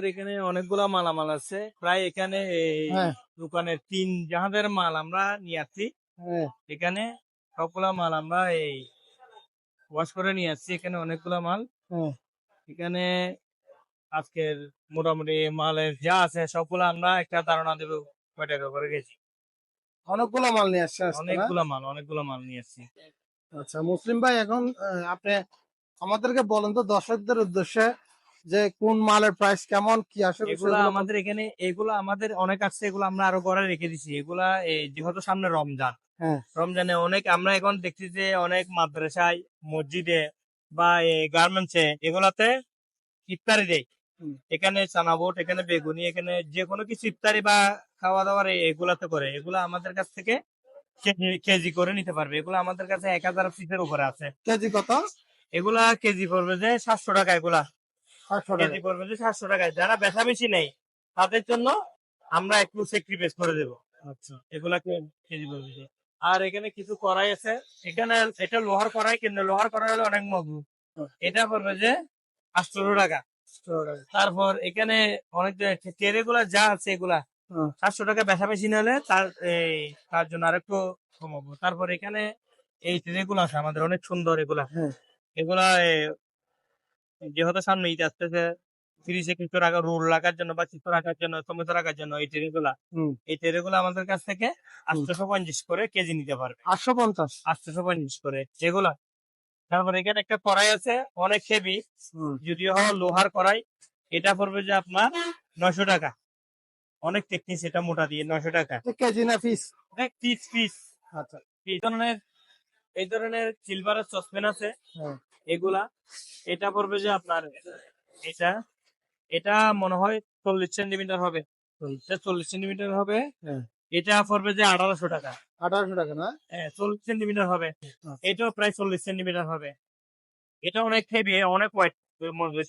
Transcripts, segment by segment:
আমাদের এখানে অনেকগুলা মালামাল আছে। প্রায় এখানে এই হ্যাঁ। দোকানের তিন জাহাজের মাল আমরা নিয়ে আসছি। হ্যাঁ। এখানে সবগুলা মাল আমরা এই ওয়াশ করে নিয়ে আসছি এখানে অনেকগুলা মাল। হ্যাঁ। এখানে আজকের মোটামুটি মালের যা আছে সবগুলো আমরা একটা ধারণা দেবো কয় টাকা করে গেছি অনেকগুলো মাল নিয়ে আসছে? অনেকগুলা মাল অনেকগুলা মাল নিয়ে আসছি। আচ্ছা মুসলিম ভাই এখন আপনি আমাদেরকে বলেন তো দর্শকদের উদ্দেশ্যে যে কোন মালের প্রাইস কেমন কি আসলে এগুলা আমাদের এখানে এগুলা আমাদের অনেক আছে এগুলো আমরা আরও ঘরে রেখে দিছি। এগুলা যেহেতু সামনে রমজান হ্যাঁ। রমজানে অনেক আমরা এখন দেখছি যে অনেক মাদ্রাসায় মসজিদে বা গার্মেন্টসে এগুলাতে ইফতারি দেয়। এখানে চানাবোট এখানে বেগুনি এখানে যে কোনো কিছু ইফতারি বা খাওয়া দাওয়ার এগুলাতে করে। এগুলা আমাদের কাছ থেকে কেজি- করে নিতে পারবে। এগুলো আমাদের কাছে এক হাজার পিসের উপরে আছে। কেজি কত? এগুলা কেজি পড়বে যে সাতশো টাকা এগুলা। কেজি পড়বে যে সাতশো টাকায় যারা বেচা বেশি নেই তাদের জন্য আমরা একটু স্যাক্রিফাইস করে দেবো। আচ্ছা এগুলাকে কেজি পড়বে আর এখানে কিছু কড়াই আছে। এখানে এটা লোহার কড়াই কিন্তু লোহার হলে অনেক মজবুত এটা পড়বে যে আটশো টাকা। তারপর এখানে অনেক টেরে গুলা যা আছে এগুলা। সাতশো টাকা বেচা বেশি নিলে তার এই তার জন্য আরেকটু কমাবো। তারপর এখানে এই ট্রে গুলো আছে আমাদের অনেক সুন্দর এগুলা। হ্যাঁ। এগুলা যেহেতু সামনে ঈদ আসতেছে ফ্রিজে কিছু রাখা রোল রাখার জন্য বা কিছু রাখার জন্য টমেটো রাখার জন্য এই ট্রে গুলা। এই ট্রে গুলো আমাদের কাছ থেকে আটশোশো পঞ্চাশ করে কেজি নিতে পারবে। আটশো পঞ্চাশ? আটশোশো পঞ্চাশ করে যেগুলা। তারপর এখানে একটা কড়াই আছে অনেক হেভি যদিও হয় লোহার কড়াই এটা পড়বে যে আপনার নয়শো টাকা। অনেক টেকনিক এটা মোটা দিয়ে নয়শো টাকা। কেজি না পিস অনেক পিস পিস আচ্ছা। এই ধরনের এই ধরনের সিলভারের সসপেন আছে। হ্যাঁ। এগুলা এটা পড়বে যে আপনার এটা এটা মনে হয় চল্লিশ সেন্টিমিটার হবে। চল্লিশ। সেন্টিমিটার হবে হ্যাঁ। এটা পড়বে যে আঠারোশো টাকা। আঠারোশো টাকা না? হ্যাঁ চল্লিশ সেন্টিমিটার হবে। আচ্ছা। এটাও প্রায় চল্লিশ সেন্টিমিটার হবে। এটা অনেক হেভি অনেক ওয়েট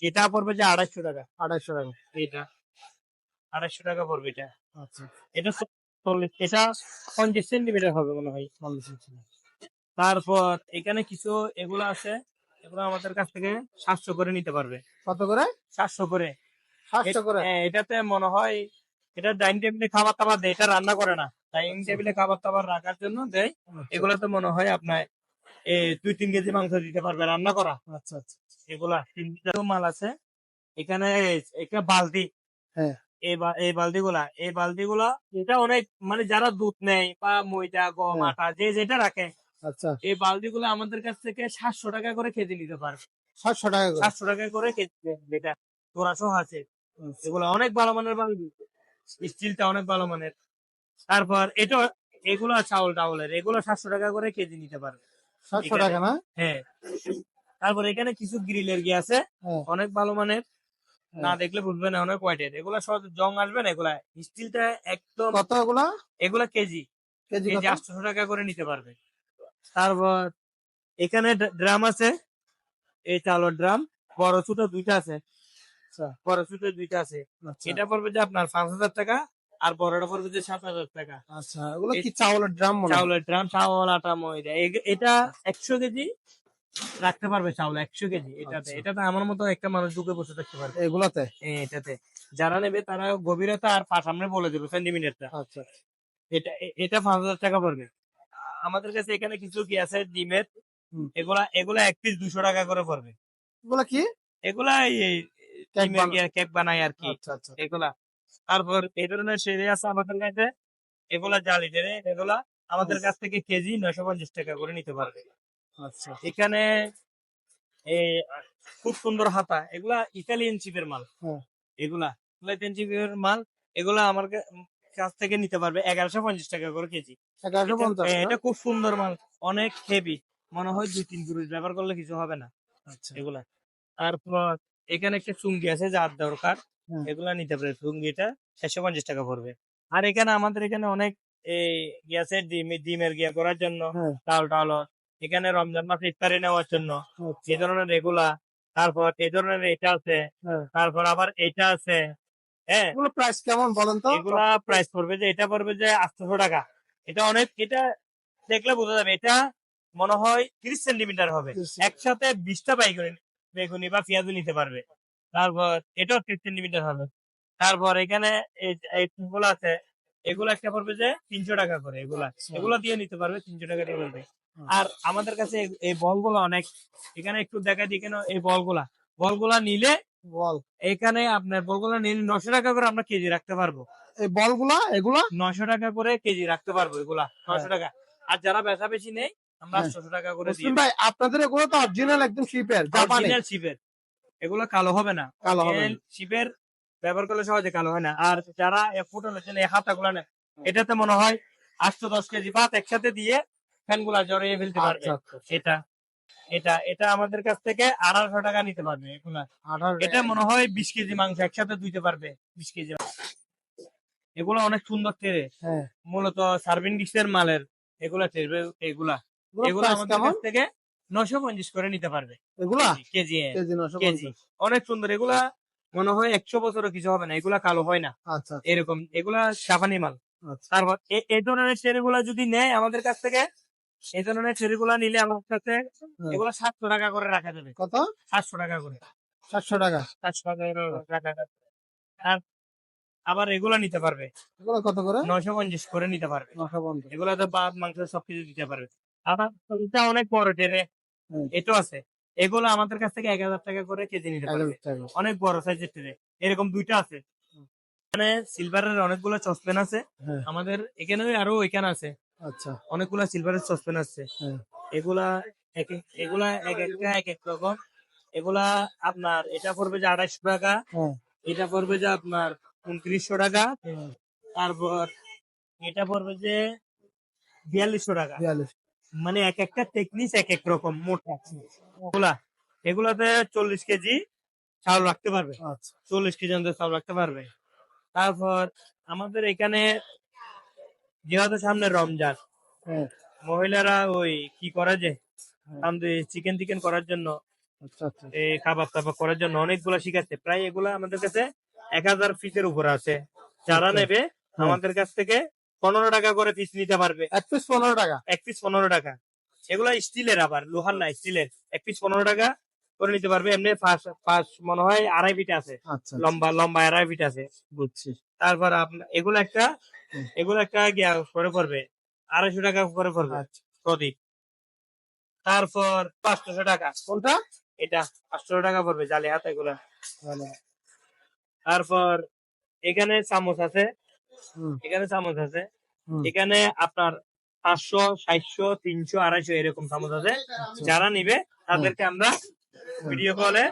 এটা পড়বে যে আড়াইশো টাকা। আড়াইশো টাকা। এটা। আড়াইশো টাকা পড়বে এটা। আচ্ছা। এটা চল্লিশ এটা পঞ্চাশ সেন্টিমিটার হবে মনে হয়। পঞ্চাশ সেন্টিমিটার। তারপর এখানে কিছু এগুলো আছে এগুলো আমাদের কাছ থেকে সাতশো করে নিতে পারবে। কত করে? সাতশো করে। সাতশো করে? হ্যাঁ, এটাতে মনে হয় এটা ডাইনিং টেবিলে খাবার টাবার দেয় এটা রান্না করে না। ডাইনিং টেবিলে খাবার টাবার রাখার জন্য দেয়। এগুলোতে মনে হয় আপনার দুই তিন কেজি মাংস দিতে পারবে রান্না করা। আচ্ছা আচ্ছা। এগুলা তিন মাল আছে। এখানে একটা বালতি। হ্যাঁ। এই বালতি গুলা এই বালতি গুলা এটা অনেক মানে যারা দুধ নেয় বা ময়দা গম হ্যাঁ। আটা যে যেটা রাখে আচ্ছা। এই বালতি গুলো আমাদের কাছ থেকে সাতশো টাকা করে কেজি নিতে পারবে। সাতশো টাকা করে? সাতশো টাকা করে কেজি যেটা তোরা সহ আছে। এগুলো অনেক ভালো মানের বালতি। স্টিলটা অনেক ভালো মানের। তারপর এটা এগুলো চাউল টাউলের। এগুলো সাতশো টাকা করে কেজি নিতে পারবে। সাতশো টাকা না? হ্যাঁ। তারপর এখানে কিছু গ্রিলের গিয়ে আছে। হ্যাঁ। অনেক ভালো মানের। হ্যাঁ। না দেখলে বুঝবে না অনেক ওয়াইটের এগুলা সব জং আসবে না এগুলা? স্টিলটা একদম কত এগুলা? এগুলা কেজি। কেজি আটশো টাকা করে নিতে পারবে। তারপর এখানে ড্রাম আছে। এই চালের ড্রাম। বড় ছোট দুইটা আছে। আচ্ছা। বড় ছোট দুইটা আছে। আচ্ছা। এটা পড়বে যে আপনার পাঁচ হাজার টাকা আর বড়টা পড়বে যে সাত হাজার টাকা। আচ্ছা এগুলো কি চাউলের ড্রাম চাউলের ড্রাম চাউল আটা ময়দা। এটা একশো কেজি রাখতে পারবে চাউল একশো কেজি এটাতে। আচ্ছা। এটাতে আমার মতো একটা মানুষ ঢুকে বসে থাকতে পারবে। এগুলাতে? এটাতে। যারা নেবে তারা গভীরতা আর পা সামনে বলে দেবে সেন্টিমিটারটা। আচ্ছা এটা এটা পাঁচ হাজার টাকা পড়বে। আমাদের কাছে এখানে কিছু কি আছে? ডিমের? এগুলা এগুলা এক পিস দুশো টাকা করে পড়বে। এগুলা কি? এগুলা এই কেক বানাই আর কি। আচ্ছা আচ্ছা। এগুলা। তারপর এই ধরনের সেরে আছে আমাদের কাছে। এগুলা জালি টেরে এগুলা আমাদের কাছ থেকে কেজি নয়শো পঞ্চাশ টাকা করে নিতে পারবে। আচ্ছা। এখানে এই খুব সুন্দর হাতা। এগুলা ইতালিয়ান চিপের মাল। হ্যাঁ। এগুলা ইতালিয়ান চিপের মাল। এগুলা আমার কাছ থেকে নিতে পারবে এগারোশো পঞ্চাশ টাকা করে কেজি। এগারোশো এটা- পঞ্চাশ হ্যাঁ, এটা খুব সুন্দর মাল অনেক হেভি মনে হয় দুই তিন পুরুষ ব্যবহার করলে কিছু হবে না। আচ্ছা। এগুলা। তারপর এখানে একটা চুঙ্গি আছে যার দরকার। এগুলা নিতে পারে চুঙ্গিটা চারশো পঞ্চাশ টাকা পড়বে। আর এখানে আমাদের এখানে অনেক এই আছে ডিম ডিমের গিয়া করার জন্য হ্যাঁ। চাউল টাউল এখানে রমজান মাসে ইফতারি নেওয়ার জন্য। আচ্ছা, এই ধরনের এগুলা তারপর এই ধরনের এটা আছে হ্যাঁ। তারপর আবার এটা আছে। হ্যাঁ। এগুলো প্রাইস কেমন বলেন তো? এগুলা প্রাইস পড়বে যে এটা পড়বে যে আটশোশো টাকা। এটা অনেক এটা দেখলে বোঝা যাবে এটা মনে হয় তিরিশ সেন্টিমিটার হবে। একসাথে বিশটা বেগুনি বেগুনি বা পেঁয়াজু নিতে পারবে। তারপর এটাও তিন সেন্টিমিটার হবে। তারপর এখানে এই- এই আছে এগুলো একটা পড়বে যে তিনশো টাকা করে এগুলা। এগুলো দিয়ে নিতে পারবে তিনশো টাকা দিয়ে আর আমাদের কাছে এই- এই বলগুলো অনেক। এখানে একটু দেখা দিই কেন এই বলগুলা। বলগুলা নিলে বল। এখানে আপনার বলগুলা নিলে নশো টাকা করে আমরা কেজি রাখতে পারব। এই বলগুলা এগুলা? নশো টাকা করে কেজি রাখতে পারব এগুলা নশো টাকা। আর যারা বেচা বেশি নেই আমরা হ্যাঁ। ছশো টাকা করে মুসলিম ভাই আপনাদের এগুলো তো অরিজিনাল একদম শিপের অরিজিনাল শিপের এগুলো কালো হবে না। কালো হবে শিপের ব্যবহার করলে সহজে কালো হয় না। আর যারা এক ফুট হলেছেন এই হাতা গুলা নেন এটাতে মনে হয় আটশো দশ কেজি ভাত একসাথে দিয়ে ফ্যানগুলা জড়িয়ে ফেলতে পারবে। আচ্ছা আচ্ছা। এটা। এটা এটা আমাদের কাছ থেকে আড়াইশো টাকা নিতে পারবে এগুলা এটা মনে হয় বিশ কেজি মাংস একসাথে দুইতে পারবে বিশ কেজি। এগুলো অনেক সুন্দর ট্রে হ্যাঁ। মূলত সার্ভিং ডিশের মালের এগুলা ট্রে এগুলা। এগুলো আমাদের কাছ থেকে নশো পঞ্চাশ করে নিতে পারবে। এগুলা? কেজি হ্যাঁ। কেজি পঞ্চাশ। অনেক সুন্দর। এগুলা মনে হয় একশো বছরও কিছু হবে না। এগুলা কালো হয় না। আচ্ছা আচ্ছা, এরকম। এগুলা সাফানি মাল। আচ্ছা। তারপর এই ধরনেরগুলা যদি নেয় আমাদের কাছ থেকে এই ধরনের ছেড়ে নিলে আমার কাছে হ্যাঁ। এগুলা সাতশো টাকা করে রাখা যাবে। কত? সাতশো টাকা করে। সাতশো টাকা। সাতশো টাকা আর আবার এগুলা নিতে পারবে। এগুলো কত করে? নয়শো পঞ্চাশ করে নিতে পারবে। নশো পঞ্চাশ। এগুলা তো ভাত মাংস সবকিছু দিতে পারবে। আবার অনেক বড় টেরে হুম। এটাও আছে। এগুলো আমাদের কাছ থেকে এক হাজার টাকা করে কেজি নিতে পারবে। অনেক বড় সাইজের ট্রে এরকম দুইটা আছে। এখানে সিলভারের অনেকগুলো সসপ্যান আছে। হ্যাঁ। আমাদের এখানে আরও ওইখানে আছে। আচ্ছা। অনেকগুলা সিলভারের সসপ্যান আছে। হ্যাঁ। এগুলা এক এক- এগুলা এক একটা এক এক রকম। এগুলা আপনার এটা পড়বে যে আড়াইশো টাকা। হ্যাঁ। এটা পড়বে যে আপনার উনত্রিশশো টাকা। তারপর এটা পড়বে যে বিয়াল্লিশশো টাকা। মানে এক একটা টেকনিক এক এক রকম মোটা এগুলা এগুলাতে চল্লিশ কেজি চাউল রাখতে পারবে। আচ্ছা। চল্লিশ কেজি চাউল রাখতে পারবে। তারপর আমাদের এখানে যেহেতু সামনে রমজান হ্যাঁ। মহিলারা ওই কি করে যে হ্যাঁ। চিকেন টিকেন করার জন্য আচ্ছা আচ্ছা। এই খাবার টাবার করার জন্য অনেকগুলা শিখাচ্ছে। প্রায় এগুলা আমাদের কাছে এক হাজার পিসের উপরে আছে। যারা আচ্ছা। নেবে আমাদের কাছ থেকে পনেরো টাকা করে পিস নিতে পারবে। এক পিস পনেরো টাকা? এক পিস পনেরো টাকা। এগুলা স্টিলের আবার লোহার না স্টিলের। এক পিস পনেরো টাকা করে নিতে পারবে। এমনি পাঁচ মনে হয় আড়াই ফিট আছে। লম্বা লম্বা আড়াই ফিট আছে। বুঝছি। তারপর আপনার এগুলো একটা। এগুলো একটা গিয়া করে পড়বে? আড়াইশো টাকা করে পড়বে। আচ্ছা। প্রদীপ। তারপর পাঁচশো টাকা। কোনটা? এটা পাঁচশো টাকা পড়বে জালি হাত এগুলা। তারপর এখানে চামচ আছে। এখানে চামচ আছে। এখানে আপনার পাঁচশো সাতশো তিনশো আড়াইশো এরকম চামচ আছে। যারা নিবে তাদেরকে আমরা ভিডিও কলে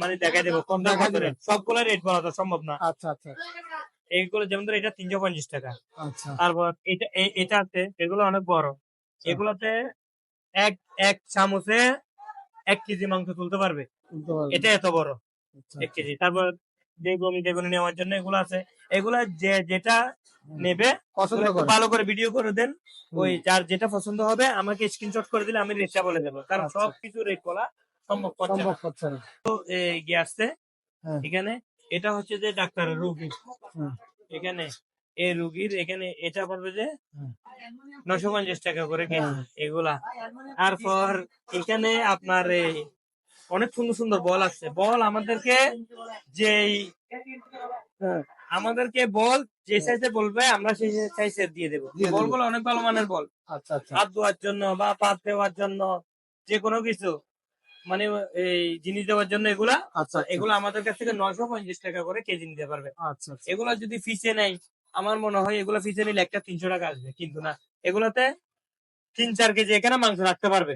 মানে দেখাই দেবো দিবেন। সবগুলো রেট বলা সম্ভব না। আচ্ছা আচ্ছা। এইগুলো যেমন ধরো এটা তিনশো পঞ্চাশ টাকা। আচ্ছা। তারপর এটা এটা আছে এগুলো অনেক বড়। এগুলোতে এক এক চামচে এক কেজি মাংস তুলতে পারবে। এটা এত বড় আচ্ছা, এক কেজি। তারপর গমি বেগুনি নেওয়ার জন্য এগুলো আছে। এগুলা যে যেটা নেবে পছন্দ ভালো করে ভিডিও করে দেন। ওই যার যেটা পছন্দ হবে আমাকে স্ক্রিনশট করে দিলে আমি রেটটা বলে দেবো। কারণ আচ্ছা। সব রেট বলা সম্ভব হচ্ছে না। তো এই গিয়ে আসছে। হ্যাঁ। এখানে এটা হচ্ছে যে ডাক্তার রোগী। এখানে এই রুগীর এখানে এটা পড়বে যে নশো পঞ্চাশ টাকা করে। এগুলা। তারপর এখানে আপনার এই অনেক সুন্দর সুন্দর বল আছে। বল আমাদেরকে যেই হ্যাঁ আমাদেরকে বল যে সাইজে বলবে আমরা সেই সাইজে দিয়ে দেবো। বলগুলো অনেক ভালো মানের বল। আচ্ছা আচ্ছা। হাত ধোয়ার জন্য বা পাত দেওয়ার জন্য যে কোনো কিছু। মানে এই জিনিস দেওয়ার জন্য এগুলা আচ্ছা এগুলো আমাদের কাছ থেকে নয়শো পঞ্চাশ টাকা করে কেজি নিতে পারবে। আচ্ছা আচ্ছা। এগুলা যদি ফিসে নেই আমার মনে হয় এগুলা ফিসে নিলে একটা তিনশো টাকা আসবে কিন্তু না। এগুলাতে তিন চার কেজি এখানে মাংস রাখতে পারবে।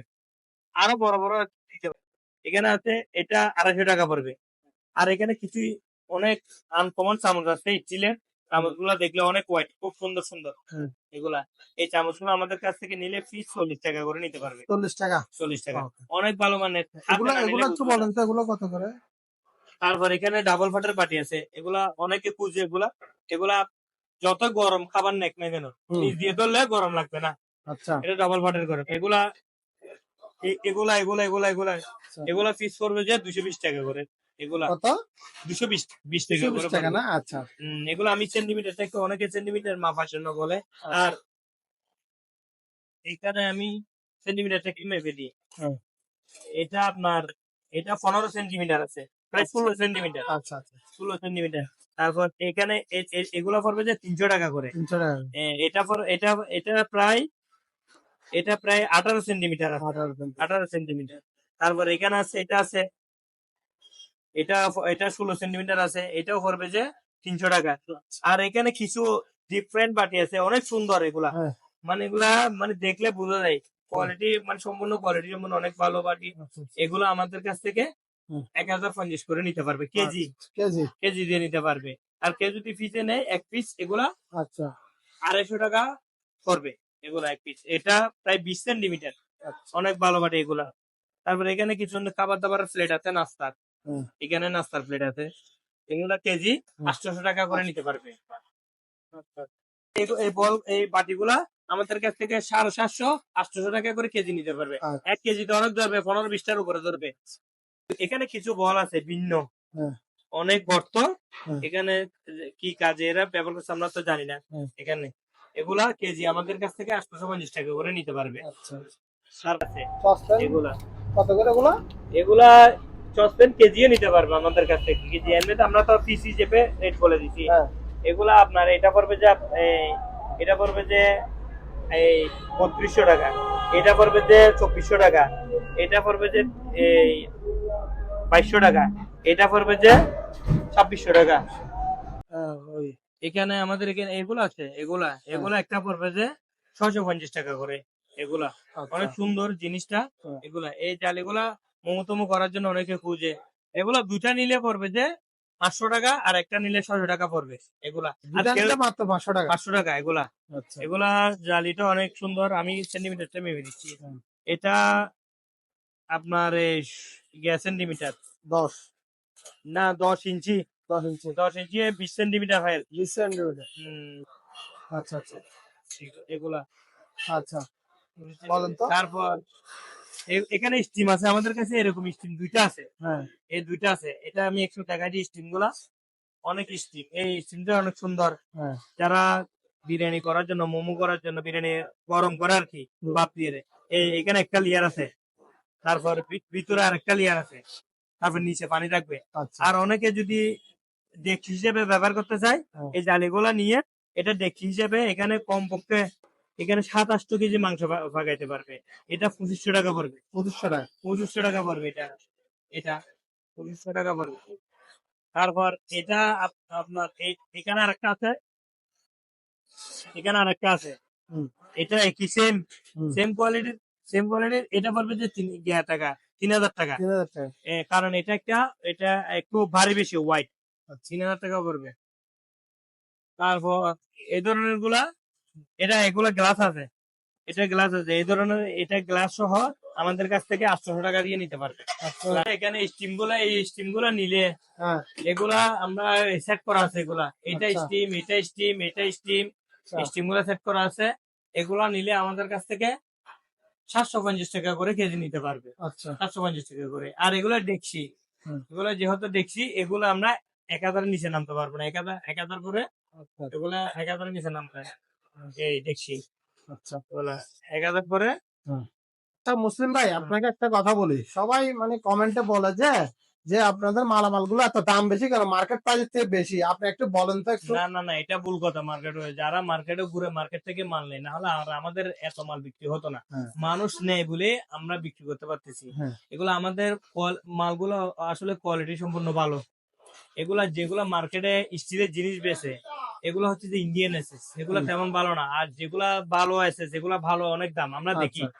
আরও বড় বড়। এখানে আছে এটা আড়াইশো টাকা পড়বে। আর এখানে কিছু অনেক আনকমন চামচ আছে স্টিলের। চামচগুলা দেখলে অনেক হোয়াইট খুব সুন্দর সুন্দর। এগুলা। এই চামচগুলো আমাদের কাছ থেকে নিলে পিস চল্লিশ টাকা করে নিতে পারবে। চল্লিশ টাকা? চল্লিশ টাকা। অনেক ভালো মানের। এগুলো হাতে না এগুলো নিলে একটু বলেন তো এগুলো কত করে? তারপর এখানে ডাবল ফাটের পাটি আছে। এগুলা অনেকে খুঁজে এগুলা। এগুলা যত গরম খাবার নেক না কেন দিয়ে ধরলে গরম লাগবে না। আচ্ছা। এটা ডাবল ফাটের করে। এগুলা এগুলা এগুলা এগুলা এগুলা আচ্ছা। এগুলা পিস করবে যে দুশো বিশ টাকা করে। এগুলা কত? দুশো বিশ বিশ টাকা করে টাকা না? আচ্ছা। এগুলো আমি সেন্টিমিটার থেকে অনেকে সেন্টিমিটার মাপার জন্য বলে। আর এইখানে আমি সেন্টিমিটার থেকে মেপে দিই। এটা আপনার এটা পনেরো সেন্টিমিটার আছে। প্রায় ষোলো সেন্টিমিটার আচ্ছা আচ্ছা। ষোলো সেন্টিমিটার তারপর এখানে এগুলো পড়বে যে তিনশো টাকা করে। এটা এটা এটা প্রায় এটা প্রায় আঠারো সেন্টিমিটার। আঠারো সেন্টিমিটার তারপর এখানে আছে এটা আছে এটা এটা ষোলো সেন্টিমিটার আছে এটাও পড়বে যে তিনশো টাকা। আর এখানে কিছু ডিফারেন্ট বাটি আছে অনেক সুন্দর এগুলা। হ্যাঁ। মানে এগুলা মানে দেখলে বোঝা যায় কোয়ালিটি মানে সম্পূর্ণ কোয়ালিটি সম্পূর্ণ অনেক ভালো বাটি। আচ্ছা, আচ্ছা। এগুলো আমাদের কাছ থেকে এক হাজার পঞ্চাশ করে নিতে পারবে কেজি। কেজি? কেজি দিয়ে নিতে পারবে। আর কেউ যদি পিসে নেয় এক পিস এগুলা আচ্ছা। আড়াইশো টাকা করবে এগুলা এক পিস এটা প্রায় বিশ সেন্টিমিটার। আচ্ছা। অনেক ভালো বাটে এগুলা। তারপরে এখানে কিছু খাবার দাবারের প্লেট আছে নাস্তার। এখানে নাস্তার প্লেট আছে। এগুলা কেজি হুম। আটশোশো টাকা করে নিতে পারবে। এই- বল এই বাটিগুলা আমাদের কাছ থেকে সাড়ে সাতশো আটশোশো টাকা করে কেজি নিতে পারবে। আচ্ছা। এক কেজিতে অনেক ধরবে পনেরো বিশটার উপরে ধরবে। এখানে কিছু বল আছে ভিন্ন। হ্যাঁ। অনেক গর্ত হ্যাঁ। এখানে কি কাজে এরা ব্যবহার করছে আমরা তো জানি না। হ্যাঁ। এখানে এগুলা কেজি আমাদের কাছ থেকে আটশো পঞ্চাশ টাকা করে নিতে পারবে। আচ্ছা। সার আছে এগুলা। কত করে এগুলো? এগুলা সসপেন কেজিও নিতে পারবে আমাদের কাছ থেকে। কেজি এমনিতে আমরা তো পিস হিসেবে রেট বলে দিছি। হ্যাঁ। এগুলা আপনার এটা পড়বে যে এটা পড়বে যে এই বত্রিশশো টাকা। এটা পড়বে যে চব্বিশশো টাকা। এটা পড়বে যে এই বাইশশো টাকা। এটা পড়বে যে ছাব্বিশশো টাকা। এখানে আমাদের এখানে এগুলো আছে এগুলা এগুলা একটা পড়বে যে ছয়শো পঞ্চাশ টাকা করে। এগুলা আচ্ছা। অনেক সুন্দর জিনিসটা হ্যাঁ। এগুলা এই জাল এগুলা মোমোতমো করার জন্য অনেকে খুঁজে। এগুলা দুটা নিলে পড়বে যে পাঁচশো টাকা আর একটা নিলে ছয়শো টাকা পড়বে। এগুলা মাত্র পাঁচশো টাকা? পাঁচশো টাকা এগুলা। আচ্ছা। এগুলা জালিটা অনেক সুন্দর। আমি সেন্টিমিটারটা মেপে দিচ্ছি। এটা আপনার সেন্টিমিটার। দশ। না দশ ইঞ্চি। দশ ইঞ্চি। দশ ইঞ্চি বিশ সেন্টিমিটার হয়। বিশ সেন্টিমিটার। আচ্ছা আচ্ছা। এগুলা। আচ্ছা। বলেন তো। তারপর এখানে স্টিম আছে আমাদের কাছে এরকম স্টিম দুইটা আছে। হ্যাঁ। এই দুইটা আছে। এটা আমি একশো টাকা দিই স্টিমগুলা অনেক স্টিম এই স্টিমটা অনেক সুন্দর। হ্যাঁ। যারা বিরিয়ানি করার জন্য মোমো করার জন্য বিরিয়ানি গরম করে আর কি বাপ দিয়ে দেয়। এই এখানে একটা লেয়ার আছে। তারপর ভিতরে আর একটা লেয়ার আছে। তারপর নিচে পানি রাখবে আচ্ছা। আর অনেকে যদি ডেকচি হিসেবে ব্যবহার করতে চায় হ্যাঁ। এই জালিগুলা নিয়ে এটা ডেকচি হিসেবে এখানে কমপক্ষে এখানে সাত আটশো কেজি মাংস ভাগাইতে পারবে। এটা পঁচিশশো টাকা পড়বে। পঁচিশশো টাকা? পঁচিশশো টাকা পড়বে এটা। এটা পঁচিশশো টাকা পড়বে। তারপর এটা আপ- আপনার এখানে আরেকটা আছে। এখানে আরেকটা আছে। এটা একই সেম সেম কোয়ালিটির সেম কোয়ালিটির এটা পড়বে যে তিন টাকা তিন হাজার টাকা। তিন হাজার টাকা। কারণ এটা একটা এটা একটু ভারী বেশি হোয়াইট আচ্ছা। তিন হাজার টাকা পড়বে। তারপর এই ধরনেরগুলা এটা এগুলা গ্লাস আছে। এটা গ্লাস আছে। এই ধরনের এটা গ্লাস সহ আমাদের কাছ থেকে আটশো টাকা দিয়ে নিতে পারবে। আচ্ছা এখানে স্টিমগুলা এই স্টিমগুলা নিলে হ্যাঁ। এগুলা আমরা সেট করা আছে এগুলা। এটা আচ্ছা। স্টিম এটা স্টিম এটা স্টিম আচ্ছা। স্টিমগুলা সেট করা আছে। এগুলা নিলে আমাদের কাছ থেকে সাতশো পঞ্চাশ টাকা করে কেজি নিতে পারবে। আচ্ছা। সাতশো পঞ্চাশ টাকা করে। আর এগুলো দেখছি। এগুলো যেহেতু দেখছি এগুলো আমরা এক হাজারের নিচে নামতে পারব না। এক হাজার এক হাজার করে আচ্ছা। এগুলা এক হাজারের নিচে নামতে। এই দেখছি। আচ্ছা। এগুলা এক হাজার করে তা মুসলিম ভাই আপনাকে একটা কথা বলি। সবাই মানে কমেন্টে বলে যে যে আপনাদের মালামালগুলো এত দাম বেশি কেন? মার্কেট থেকে বেশি। আপনি একটু বলেন তো একটু। না না না এটা ভুল কথা। মার্কেট যারা মার্কেটে ঘুরে মার্কেট থেকে মাল নেয় না হলে আর আমাদের এত মাল বিক্রি হতো না। হ্যাঁ। মানুষ নেই বলে আমরা বিক্রি করতে পারতেছি। হ্যাঁ। এগুলো আমাদের মালগুলো আসলে কোয়ালিটি সম্পূর্ণ ভালো। এগুলা যেগুলা মার্কেটে স্টিলের জিনিস বেছে এগুলো হচ্ছে যে ইন্ডিয়ান এসেস এগুলো তেমন ভালো না। আর যেগুলা ভালো আছে যেগুলা ভালো অনেক দাম আমরা দেখি। আচ্ছা।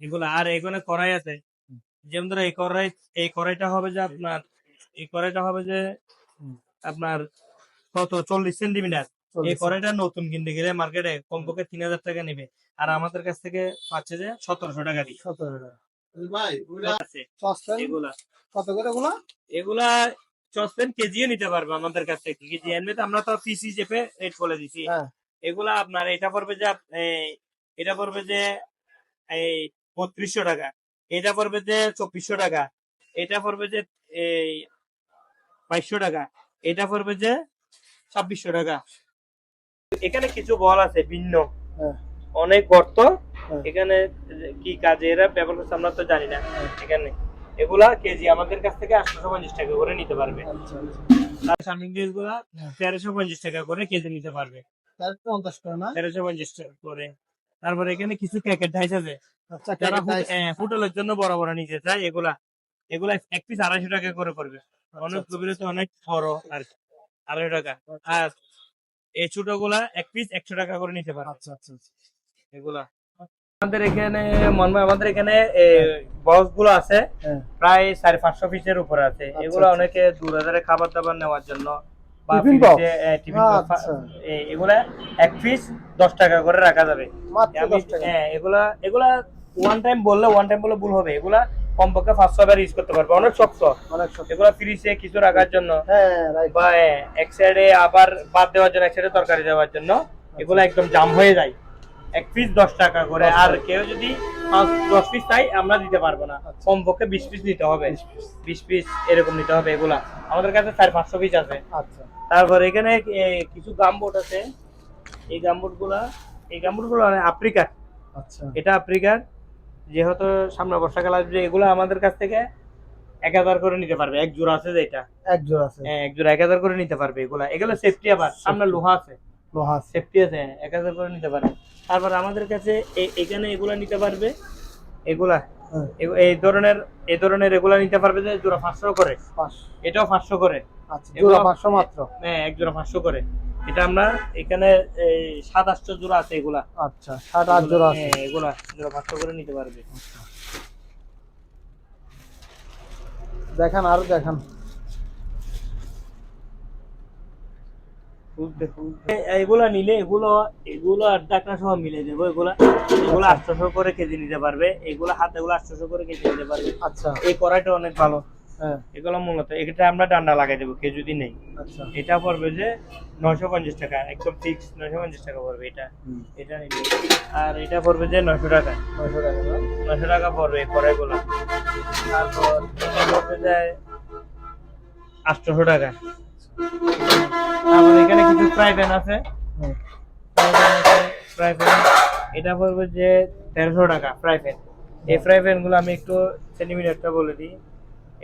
এগুলা আর এখানে কড়াই আছে। যেমন ধরো এই কড়াই এই কড়াইটা হবে যে আপনার এই কড়াইটা হবে যে আপনার কত? চল্লিশ সেন্টিমিটার। এই। কড়াইটা নতুন কিনতে গেলে মার্কেটে কমপক্ষে তিন হাজার টাকা নেবে। আর আমাদের কাছ থেকে পাচ্ছে যে সতেরোশো টাকা দিয়ে। সতেরো টাকা। এগুলা। কত করে এগুলো এগুলা সসপেন কেজিও নিতে পারবে আমাদের কাছ থেকে। কেজি এমনিতে আমরা তো পিস হিসেবে রেট বলে দিছি। হ্যাঁ। এগুলা আপনার এটা পড়বে যে এটা পড়বে যে এই বত্রিশশো টাকা। এটা পড়বে যে চব্বিশশো টাকা। এটা পড়বে যে এই বাইশশো টাকা। এটা পড়বে যে ছাব্বিশশো টাকা। এখানে কিছু বল আছে ভিন্ন। হ্যাঁ। অনেক গর্ত হ্যাঁ। এখানে কি কাজে এরা ব্যবহার করছে আমরা তো জানি না। এখানে এগুলা কেজি আমাদের কাছ থেকে আটশো পঞ্চাশ টাকা করে নিতে পারবে। আচ্ছা আচ্ছা। গুলা তেরোশো পঞ্চাশ টাকা করে কেজি নিতে পারবে। তার পঞ্চাশ করে না? তেরোশো পঞ্চাশ টাকা করে। তারপরে এখানে কিছু প্যাকেট ঢাইস আছে। আচ্ছা যারা কেটে ফুটলের জন্য বড় বড় নিতে চায় এগুলা এগুলা এক পিস আড়াইশো টাকা করে করবে অনেক গভীরতা অনেক বড় আর। আড়াইশো টাকা। আর এই ছোটগুলা এক পিস একশো টাকা করে নিতে পারে আচ্ছা আচ্ছা। এগুলা। আমাদের এখানে মনে হয় আমাদের এখানে বক্সগুলো আছে। হ্যাঁ। প্রায় সাড়ে পাঁচশো পিসের উপরে আছে। আচ্ছা, এগুলো আচ্ছা। অনেকে দূর হাজারে খাবার দাবার নেওয়ার জন্য আচ্ছা। এগুলা এক পিস দশ টাকা করে রাখা যাবে। হ্যাঁ এগুলা এগুলা ওয়ান টাইম বললে ওয়ান টাইম বলে ভুল হবে। এগুলা কমপক্ষে পাঁচশো বার ইউজ করতে পারবে। অনেক শক্ত। অনেক সব এগুলা ফ্রিজে কিছু রাখার জন্য হ্যাঁ বা এক সাইডে আবার বাদ দেওয়ার জন্য এক সাইডে তরকারি দেওয়ার জন্য এগুলা একদম জাম হয়ে যায়। এক পিস দশ টাকা করে। আর কেউ যদি পাঁচ দশ পিস চাই আমরা দিতে পারব না। আচ্ছা। কমপক্ষে বিশ পিস নিতে হবে। বিশ পিস এরকম নিতে হবে এগুলা। আমাদের কাছে চার পাঁচশো পিস আছে। আচ্ছা। তারপর এখানে কিছু গামবোট আছে। এই গামবোটগুলা এই গামবোটগুলো আফ্রিকার। আচ্ছা। এটা আফ্রিকার। যেহেতু সামনে বর্ষাকাল আসবে এগুলো আমাদের কাছ থেকে এক হাজার করে নিতে পারবে। এক জোড়া আছে যেটা এক জোড়া আছে। হ্যাঁ, এক জোড়া এক হাজার করে নিতে পারবে এগুলা। এগুলো সেফটি আবার। সামনে লোহা আছে। লোহা সেফটি আছে হ্যাঁ, এক হাজার করে নিতে পারবে তারপর আমাদের কাছে এখানে এগুলা নিতে পারবে? এগুলা? হ্যাঁ। এই ধরনের এই ধরনের এগুলা নিতে পারবে যে জোড়া পাঁচশো করে? এটাও পাঁচশো করে। আচ্ছা জোড়া পাঁচশো মাত্র? হ্যাঁ এক জোড়া পাঁচশো করে। এটা আমরা এখানে এই সাত আটশো জোড়া আছে এগুলা। আচ্ছা ষাট আট জোড়া আছে। হ্যাঁ, এগুলা জোড়া পাঁচশো করে নিতে পারবে। দেখান আরও দেখান। এগুলা নিলে এগুলো এগুলো আর ডাকনা সহ মিলে দেবো এগুলা এগুলো আটশোশো করে কেজি নিতে পারবে। এগুলো হাতে এগুলো আটশোশো করে কেজি নিতে পারবে। আচ্ছা। এই কড়াইটা অনেক ভালো। হ্যাঁ। এগুলো মূলত এটা আমরা ডান্ডা লাগাই দেবো কেউ যদি নেই। আচ্ছা। এটা পড়বে যে নয়শো পঞ্চাশ টাকা একদম ফিক্স নয়শো পঞ্চাশ টাকা পড়বে এটা। এটা নিলে। আর এটা পড়বে যে নয়শো টাকা। নয়শো টাকা নয়শো টাকা পড়বে এই কড়াইগুলো। তারপর এটা পড়বে যে আটশোশো টাকা। তারপর এখানে কিছু ফ্রাই প্যান আছে। ফ্রাই প্যান এটা পড়বে যে তেরোশো টাকা ফ্রাই প্যান এই ফ্রাই প্যানগুলো আমি একটু সেন্টিমিটারটা বলে দিই।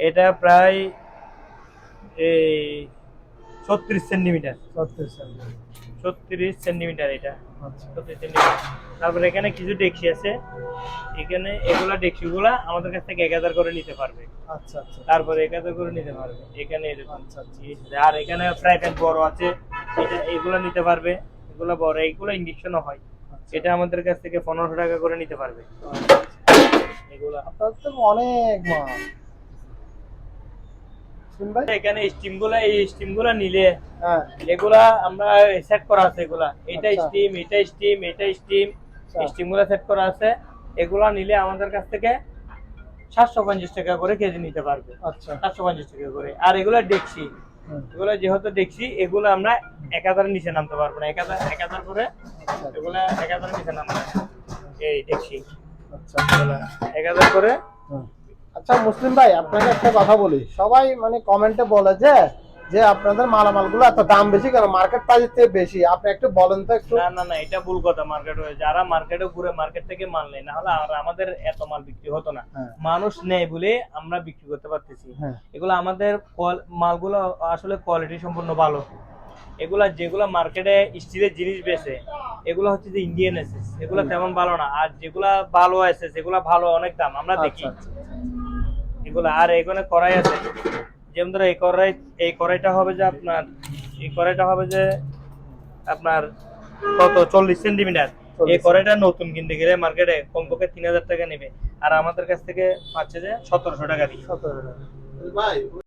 এটা প্রায় এই ছত্রিশ সেন্টিমিটার ছত্রিশ cm ছত্রিশ সেন্টিমিটার এটা। আচ্ছা। ছত্রিশ সেন্টিমিটার। তারপরে এখানে কিছু ডেকসি আছে। এখানে এগুলা ডেকসি গুলা আমাদের কাছ থেকে এক হাজার করে নিতে পারবে। আচ্ছা আচ্ছা। তারপরে এক হাজার করে নিতে পারবে। এখানে এরকম আচ্ছা আচ্ছা। আর এখানে ফ্রাই প্যান বড় আছে। এটা এগুলো নিতে পারবে। এগুলো বড় এগুলো ইঞ্জেকশনও হয়। এটা আমাদের কাছ থেকে পনেরোশো টাকা করে নিতে পারবে। এগুলা আপনার তো অনেক মাল। শুন ভাই? এখানে স্টিমগুলা এই স্টিমগুলা নিলে হ্যাঁ। এগুলা আমরা সেট করা আছে এগুলা। এটা আচ্ছা। স্টিম এটা স্টিম এটা স্টিম আচ্ছা। স্টিমগুলা সেট করা আছে। এগুলা নিলে আমাদের কাছ থেকে সাতশো পঞ্চাশ টাকা করে কেজি নিতে পারবে। আচ্ছা। সাতশো পঞ্চাশ টাকা করে। আর এগুলা দেখছি এগুলো যেহেতু দেখছি এগুলো আমরা এক হাজারের নিচে নামতে পারব না। এক হাজার এক হাজার করে আচ্ছা। এগুলো এক হাজারের নিচে নামবে এই দেখছি আচ্ছা। এক হাজার করে। আচ্ছা মুসলিম ভাই আপনাকে একটা কথা বলি। সবাই মানে কমেন্টে বলে যে যে আপনাদের মালামালগুলো এত দাম বেশি কেন? মার্কেট প্রাইসের থেকে বেশি। আপনি একটু বলেন তো একটু। না না না এটা ভুল কথা। মার্কেট হয়ে যারা মার্কেটে ঘুরে মার্কেট থেকে মাল নেয় না হলে আর আমাদের এত মাল বিক্রি হতো না। হ্যাঁ। মানুষ নেই বলে আমরা বিক্রি করতে পারতেছি। হ্যাঁ। এগুলো আমাদের মালগুলো আসলে কোয়ালিটি সম্পূর্ণ ভালো। এগুলা যেগুলো মার্কেটে স্টিলের জিনিস বেছে এগুলো হচ্ছে যে ইন্ডিয়ান এসেস এগুলো তেমন ভালো না। আর যেগুলা ভালো এসেস এগুলা ভালো অনেক দাম। আমরা দেখি। আচ্ছা আচ্ছা। এগুলো আর এখানে কড়াই আছে। যেমন ধরো এই কড়াই এই কড়াইটা হবে যে আপনার এই কড়াইটা হবে যে আপনার কত? চল্লিশ সেন্টিমিটার। এই 40 কড়াইটা নতুন কিনতে গেলে মার্কেটে কমপক্ষে তিন হাজার টাকা নেবে। আর আমাদের কাছ থেকে পাচ্ছে যে সতেরোশো টাকা দিয়ে। সতেরোশো টাকা।